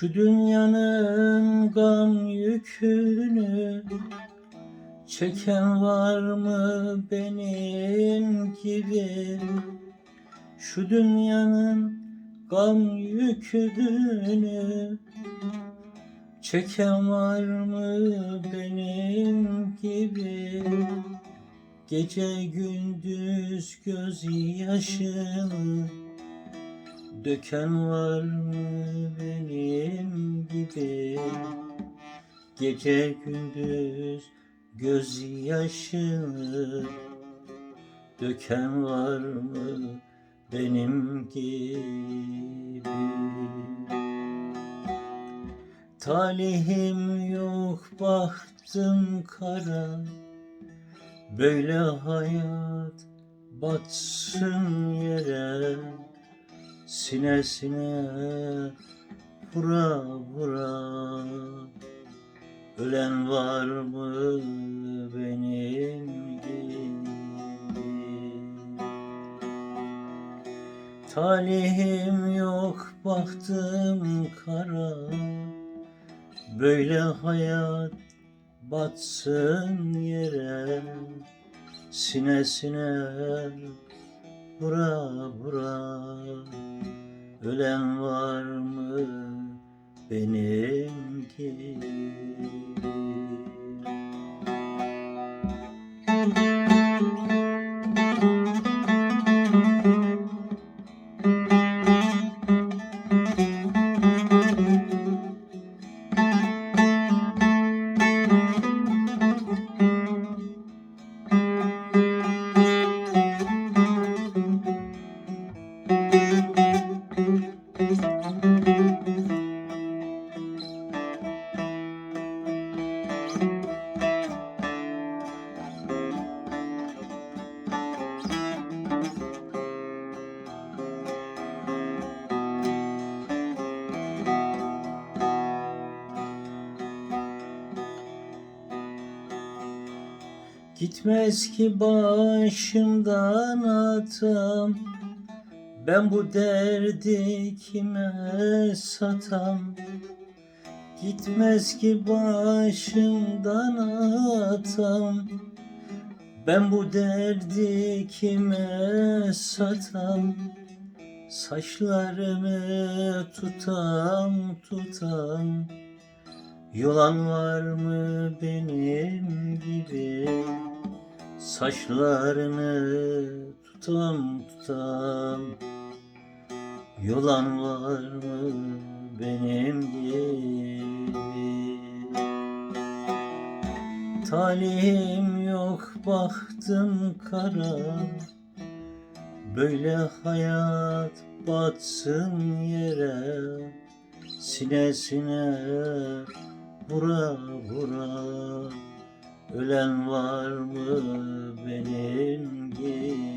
Şu dünyanın gam yükünü Çeken var mı benim gibi? Şu dünyanın gam yükünü Çeken var mı benim gibi? Gece gündüz gözyaşını Döken var mı benim gibi? Gece gündüz gözyaşını Döken var mı benim gibi? Talihim yok bahtım kara Böyle hayat batsın yere Sinesine vura vura. Ölen var mı benim gibi? Talihim yok bahtım kara. Böyle hayat batsın yere. Sinesine vura vura. Ölen var mı benim gibi Gitmez ki başımdan atam. Ben bu derdi kime satam? Gitmez ki başımdan atam. Ben bu derdi kime satam? Saçlarımı tutam tutam Yolan var mı benim gibi? Saçlarını tutam tutam. Yolan var mı benim gibi? Talihim yok bahtım kara. Böyle hayat batsın yere. Sinesine vura vura Ölen var mı benim gibi?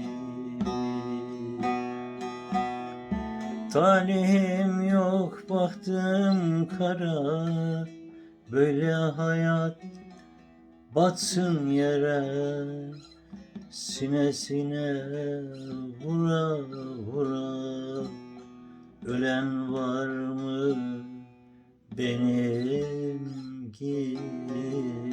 Talihim yok bahtım kara Böyle hayat batsın yere. Sinesine vura vura Ölen var benim gibi